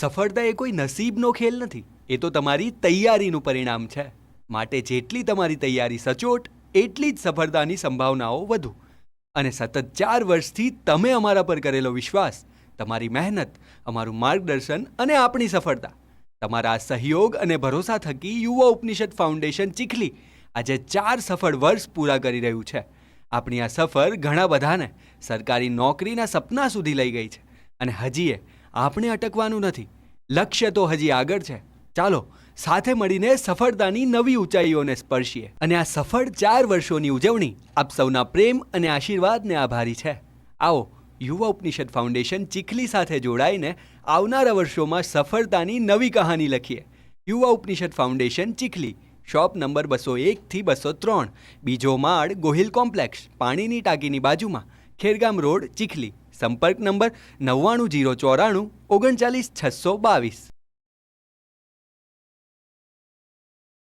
સફળતા એ કોઈ નસીબનો ખેલ નથી. એ તો તમારી તૈયારીનું પરિણામ છે. માટે જેટલી તમારી તૈયારી સચોટ, એટલી જ સફળતાની સંભાવનાઓ વધુ. અને સતત ચાર વર્ષથી તમે અમારા પર કરેલો વિશ્વાસ, તમારી મહેનત, અમારું માર્ગદર્શન અને આપણી સફળતા, તમારા સહયોગ અને ભરોસા થકી યુવા ઉપનિષદ ફાઉન્ડેશન ચીખલી આજે ચાર સફળ વર્ષ પૂરા કરી રહ્યું છે. આપણી આ સફર ઘણા બધાને સરકારી નોકરીના સપના સુધી લઈ ગઈ છે. અને હજીએ આપણે અટકવાનું નથી. લક્ષ્ય તો હજી આગળ છે. ચાલો, સાથે મળીને સફળતાની નવી ઊંચાઈઓને સ્પર્શીએ. અને આ સફળ ચાર વર્ષોની ઉજવણી આપ સૌના પ્રેમ અને આશીર્વાદને આભારી છે. આવો, યુવા ઉપનિષદ ફાઉન્ડેશન ચીખલી સાથે જોડાઈને આવનારા વર્ષોમાં સફળતાની નવી કહાની લખીએ. Yuva Upanishad Foundation Chikhli, shop number બસો એકથી બસો ત્રણ. બીજો માળ ગોહિલ કોમ્પ્લેક્ષ પાણીની ટાંકીની બાજુમાં, ખેરગામ રોડ, ચીખલી. સંપર્ક નંબર નવ્વાણું જીરો ચોરાણું ઓગણચાલીસ છસો બાવીસ.